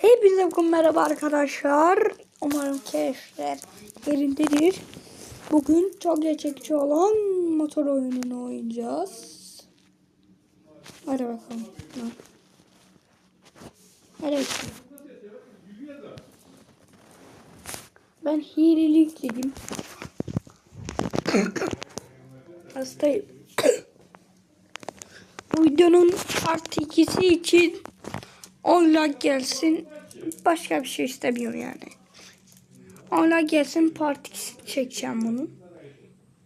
Hepinize bugün merhaba arkadaşlar. Umarım keyifler yerindedir. Bugün çok gerçekçi olan motor oyununu oynayacağız. Hadi bakalım. Ha. Hadi. Ben hileli yükledim. Hastayım. Bu videonun part 2'si için 10 like gelsin. Başka bir şey istemiyorum yani. 10 like gelsin part 2'si çekeceğim bunu.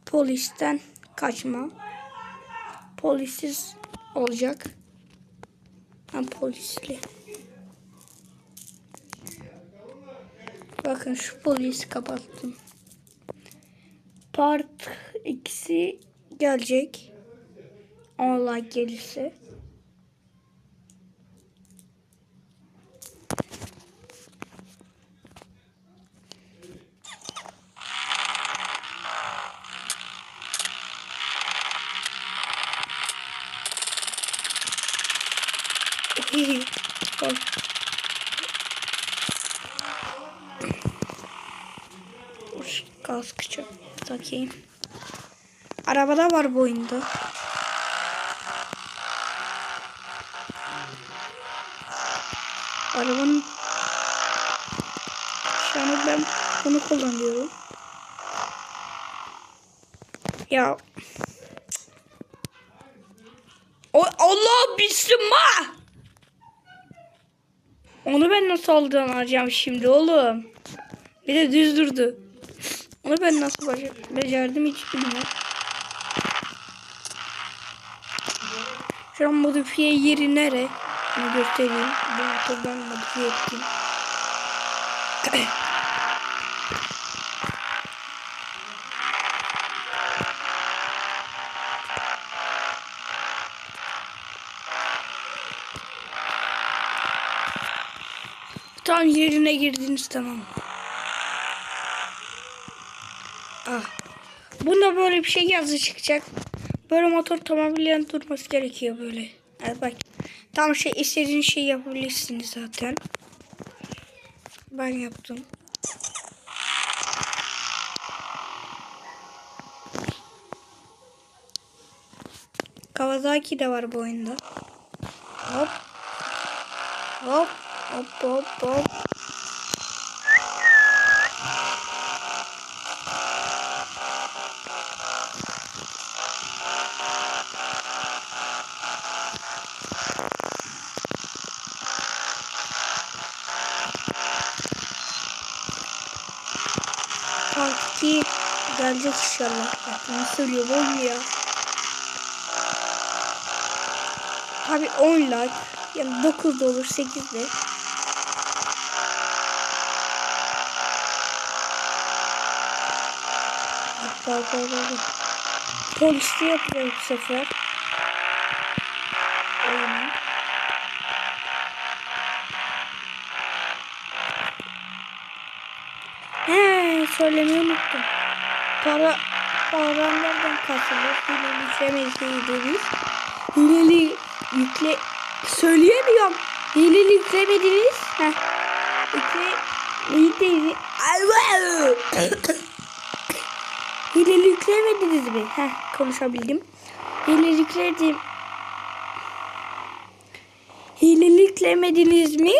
Polisten kaçma. Polissiz olacak. Ben polisli. Bakın şu polisi kapattım. Part 2'si gelecek. 10 like gelirse. Bak. Dur, Kaskı çok takayım. Arabada var bu oyunda. Arabanın şu ben bunu kullanıyorum. Ya o Allah bismillah. Onu ben nasıl alacağım şimdi oğlum? Bir de düz durdu. Onu ben nasıl becer- becerdim hiç bilmiyorum. Şu an modifiye yeri nere? Onu göstereyim. Bu motoru ben modifiye ettim. Tam yerine girdiniz tamam. Ah. Bunda böyle bir şey yazı çıkacak. Böyle motor tamamen durması gerekiyor böyle. Evet bak. Tam şey istediğin şeyi yapabilirsiniz zaten. Ben yaptım. Kawasaki de var bu oyunda. Hop. Hop. Hop hop hop. Parti gelecek inşallah. Ne söylüyor oğlum ya. Tabi 10 like. Yani 9 da olur 8 de. Bak bak. Polisli yapıyor bu sefer. He söylemeyi unuttum. Para param nereden kasılır? Hileli yüklemeyiz değil Hileli yükle söyleyemiyorum. Hileli yüklemediniz. Heh. Yükle yükle Hileli yüklemediniz mi? Heh konuşabildim. Hileli yükledim. Hileli yüklemediniz mi?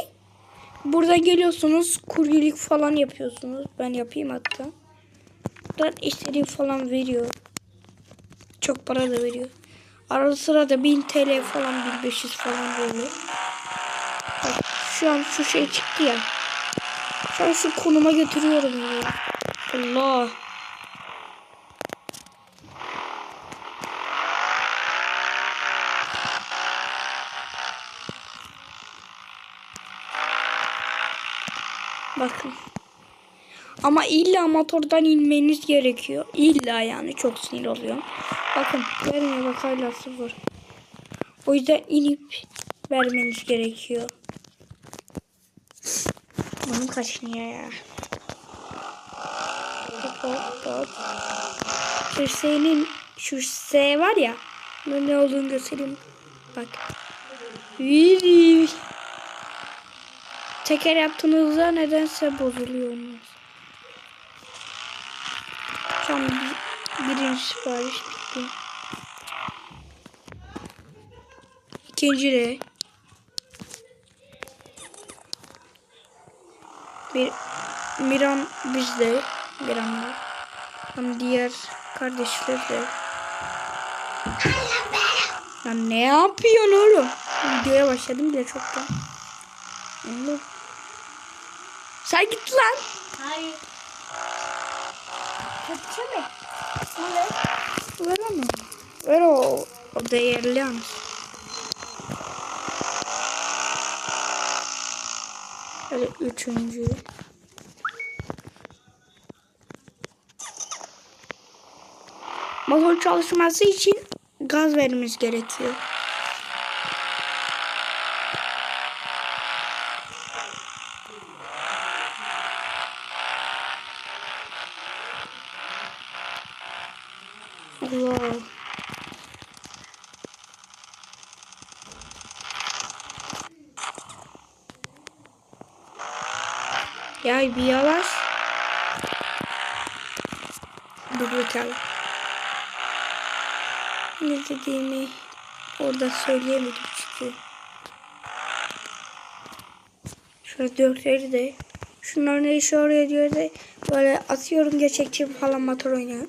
Burada geliyorsunuz kuryelik falan yapıyorsunuz. Ben yapayım hatta. Buradan istediğim falan veriyor. Çok para da veriyor. Arada sırada 1000 TL falan 1500 falan veriyor. Bak şu an şu şey çıktı ya. Şu an şu konuma götürüyorum ya. Allah. Bakın. Ama illa motordan inmeniz gerekiyor. İlla yani çok sinir oluyor. Bakın vermeye bak hala sıfır. O yüzden inip vermeniz gerekiyor. Bunun kaçınıyor ya. Hop. Şu S var ya. Ne olduğunu göstereyim. Bak. Yürü. Teker yaptığınızda nedense bozuluyor onlar. Şu an bir- birinci sipariş bitti. İkinci de bir Miran bizde Miran'la. Hem diğer kardeşler de. Lan ne yapıyorsun oğlum? Videoya başladım bile çoktan. Oğlum. Sen git lan. Hayır. Mi? Evet. Ver onu. Ver o, o değerli yalnız. Hadi üçüncü. Motor çalışması için gaz vermemiz gerekiyor. Allah. Ya bir yavaş. Dur bakalım. Ne dediğimi orada söyleyemedim çünkü. Şöyle dörtleri de. Şunlar ne işe oraya diyor da böyle atıyorum gerçekçi falan motor oynuyor.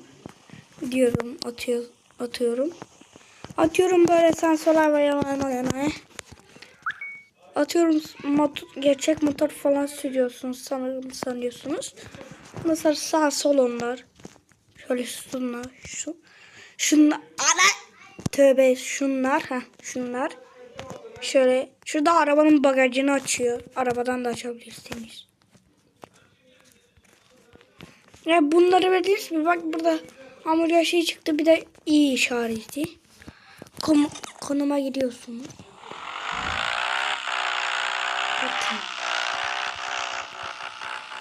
Diyorum atıyor atıyorum. Atıyorum böyle sensörler var yana yana. Atıyorum motor, gerçek motor falan sürüyorsunuz sanırım sanıyorsunuz. Mesela sağ sol onlar. Şöyle şunlar şu. Şunlar ana tövbe şunlar ha şunlar. Şöyle şurada arabanın bagajını açıyor. Arabadan da açabilirsiniz. Ya bunları verdiniz mi? Bak burada hamburger şey çıktı. Bir de iyi işareti. Kom konuma gidiyorsunuz. Bakın.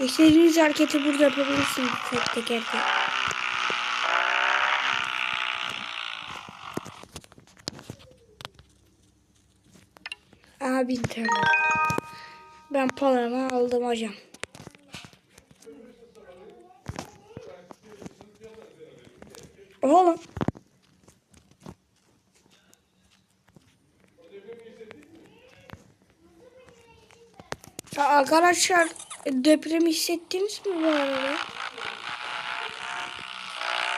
İstediğiniz hareketi burada yapabilirsiniz tek teker tek. Aha bin TL. Ben paramı aldım hocam. Ya Arkadaşlar depremi hissettiniz mi bu arada?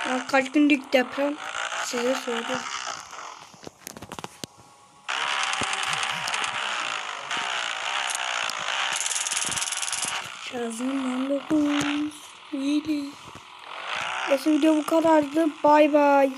Ya kaç günlük deprem size söyleyeyim. Şarjım 19. İyiydi. Neyse video bu kadardı. Bay bay.